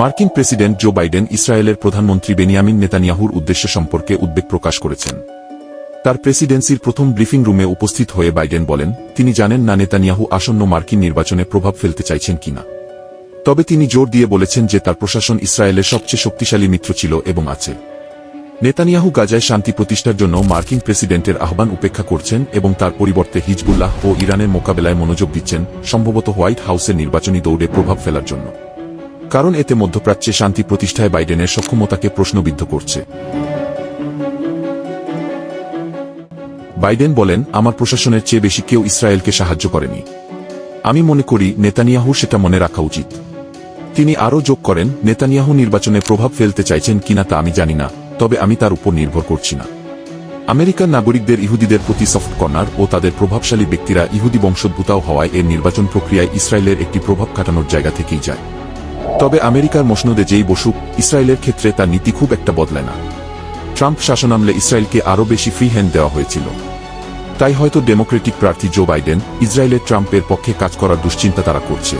মার্কিন president Joe Biden ইসরায়েলের প্রধানমন্ত্রী বেনিয়ামিন নেতানিয়াহুর উদ্দেশ্য সম্পর্কে উদ্বেগ প্রকাশ করেছেন। তার প্রেসিডেন্সির প্রথম ব্রিফিং রুমে উপস্থিত হয়ে বাইডেন বলেন, তিনি জানেন না নেতানিয়াহু আসন্ন মার্কিন নির্বাচনে প্রভাব ফেলতে চাইছেন কিনা। তবে তিনি জোর দিয়ে বলেছেন যে তার প্রশাসন ইসরায়েলের সবচেয়ে শক্তিশালী মিত্র ছিল এবং আছে। নেতানিয়াহু গাজায় শান্তি প্রতিষ্ঠার জন্য মার্কিন প্রেসিডেন্টের আহ্বান উপেক্ষা করছেন এবং তার পরিবর্তে হিজবুল্লাহ ও ইরানের মোকাবেলায় মনোযোগ দিচ্ছেন, সম্ভবত হোয়াইট হাউসের নির্বাচনী দৌড়ে প্রভাব ফেলার জন্য। কারণ এতে মধ্যপ্রাচ্যে শান্তি প্রতিষ্ঠায় বাইডেনের সক্ষমতাকে প্রশ্নবিদ্ধ করছে। বাইডেন বলেন, আমার প্রশাসনের চেয়ে বেশি কেউ ইসরায়েলকে সাহায্য করেনি। আমি মনে করি, নেতানিয়াহু সেটা মনে রাখা উচিত। তিনি আরও যোগ করেন, নেতানিয়াহু নির্বাচনে প্রভাব ফেলতে চাইছেন কিনা তা আমি জানি না, তবে আমি তার উপর নির্ভর করছি না। আমেরিকার নাগরিকদের ইহুদিদের প্রতি সফট কর্নার ও তাদের প্রভাবশালী ব্যক্তিরা ইহুদি বংশোদ্ভূতাও হওয়ায় এর নির্বাচন প্রক্রিয়ায় ইসরায়েলের একটি প্রভাব কাটানোর জায়গা থেকেই যায়। তবে আমেরিকার মসনদে যেই বসুক, ইসরায়েলের ক্ষেত্রে তার নীতি খুব একটা বদলে না। ট্রাম্প শাসনামলে ইসরায়েলকে আরও বেশি ফ্রি হ্যান্ড দেওয়া হয়েছিল। তাই হয়তো ডেমোক্রেটিক প্রার্থী জো বাইডেন, ইসরায়েলের ট্রাম্পের পক্ষে কাজ করার দুশ্চিন্তা তারা করছে।